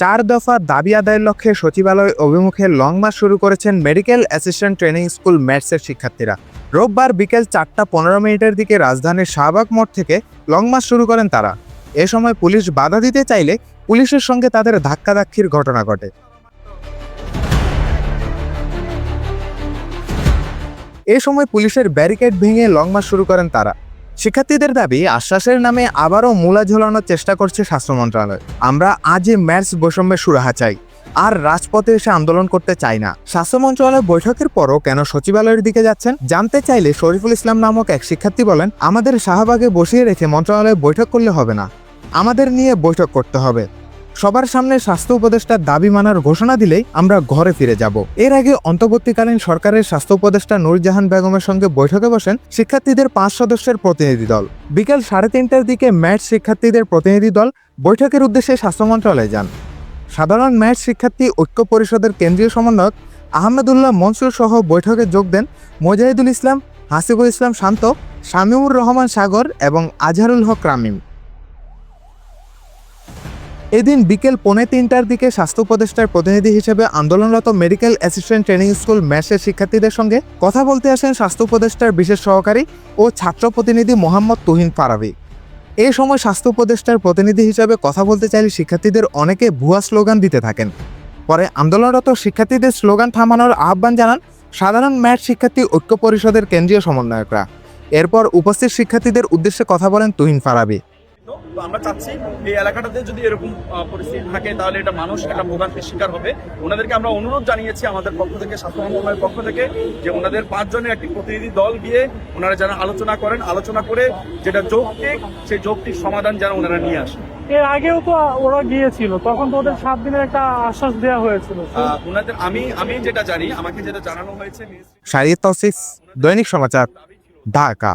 চার দফা দাবি আদায়ের লক্ষ্যে সচিবালয় অভিমুখে লং মার্চ শুরু করেছেন মেডিকেল অ্যাসিস্ট্যান্ট ট্রেনিং স্কুল ম্যাটসের শিক্ষার্থীরা। রোববার বিকেল চারটা পনেরো মিনিটের দিকে রাজধানীর শাহবাগ মোড় থেকে লং মার্চ শুরু করেন তারা। এ সময় পুলিশ বাধা দিতে চাইলে পুলিশের সঙ্গে তাদের ধাক্কাধাক্কির ঘটনা ঘটে। এ সময় পুলিশের ব্যারিকেড ভেঙে লং মার্চ শুরু করেন তারা। শিক্ষার্থীদের দাবি, আশ্বাসের নামে আবারও মূলা ঝোলানোর চেষ্টা করছে স্বাস্থ্য মন্ত্রণালয়। আমরা আজই ম্যাটস বৈষম্যের সুরাহা চাই। আর রাজপথে এসে আন্দোলন করতে চাই না। স্বাস্থ্য মন্ত্রণালয় বৈঠকের পরও কেন সচিবালয়ের দিকে যাচ্ছেন? জানতে চাইলে শরীফুল ইসলাম নামক এক শিক্ষার্থী বলেন, আমাদের শাহবাগে বসিয়ে রেখে মন্ত্রণালয়ে বৈঠক করলে হবে না। আমাদের নিয়ে বৈঠক করতে হবে। সবার সামনে স্বাস্থ্য উপদেষ্টার দাবি মানার ঘোষণা দিলেই আমরা ঘরে ফিরে যাব। এর আগে অন্তর্বর্তীকালীন সরকারের স্বাস্থ্য উপদেষ্টা নুরজাহান বেগমের সঙ্গে বৈঠকে বসেন শিক্ষার্থীদের পাঁচ সদস্যের প্রতিনিধি দল। বিকেল সাড়ে তিনটার দিকে ম্যাথ শিক্ষার্থীদের প্রতিনিধি দল বৈঠকের উদ্দেশ্যে স্বাস্থ্য মন্ত্রণালয়ে যান। সাধারণ ম্যাথ শিক্ষার্থী ঐক্য পরিষদের কেন্দ্রীয় সমন্বয়ক আহমেদুল্লাহ মনসুর সহ বৈঠকে যোগ দেন মোজাহিদুল ইসলাম, হাসিবুল ইসলাম শান্ত শামিউর রহমান সাগর এবং আজহারুল হক রামিম। এদিন বিকেল পৌনে তিনটার দিকে স্বাস্থ্য উপদেষ্টার প্রতিনিধি হিসেবে আন্দোলনরত মেডিকেল অ্যাসিস্ট্যান্ট ট্রেনিং স্কুল ম্যাসের শিক্ষার্থীদের সঙ্গে কথা বলতে আসেন স্বাস্থ্য উপদেষ্টার বিশেষ সহকারী ও ছাত্র প্রতিনিধি মোহাম্মদ তুহিন ফারাবি। এই সময় স্বাস্থ্য উপদেষ্টার প্রতিনিধি হিসেবে কথা বলতে চাইলে শিক্ষার্থীদের অনেকে ভুয়া স্লোগান দিতে থাকেন। পরে আন্দোলনরত শিক্ষার্থীদের স্লোগান থামানোর আহ্বান জানান সাধারণ ম্যাট শিক্ষার্থী ঐক্য পরিষদের কেন্দ্রীয় সমন্বয়করা। এরপর উপস্থিত শিক্ষার্থীদের উদ্দেশ্যে কথা বলেন তুহিন ফারাবি। তো আমরা চাচ্ছি এই এলাকাটাতে যদি এরকম পরিস্থিতি থাকে তাহলে এটা মানুষ একটা ভোগান্তির শিকার হবে। ওনাদেরকে আমরা অনুরোধ জানিয়েছি আমাদের পক্ষ থেকে স্বাস্থ্য মন্ত্রণালয়ের পক্ষ থেকে যে ওনাদের পাঁচজনের একটি প্রতিনিধি দল গিয়ে ওনারা যেন আলোচনা করেন আলোচনা করে যেটা যৌক্তিক সেই যৌক্তিক সমাধান যেন ওনারা নিয়ে আসেন। এর আগেও তো ওরা গিয়েছিল তখন তো ওদের সাত দিনের একটা আশ্বাস দেওয়া হয়েছিল। ওনাদের আমি আমি যেটা জানি আমাকে যেটা জানানো হয়েছে শারিয়ত তৌসিফ দৈনিক সমাচার ঢাকা।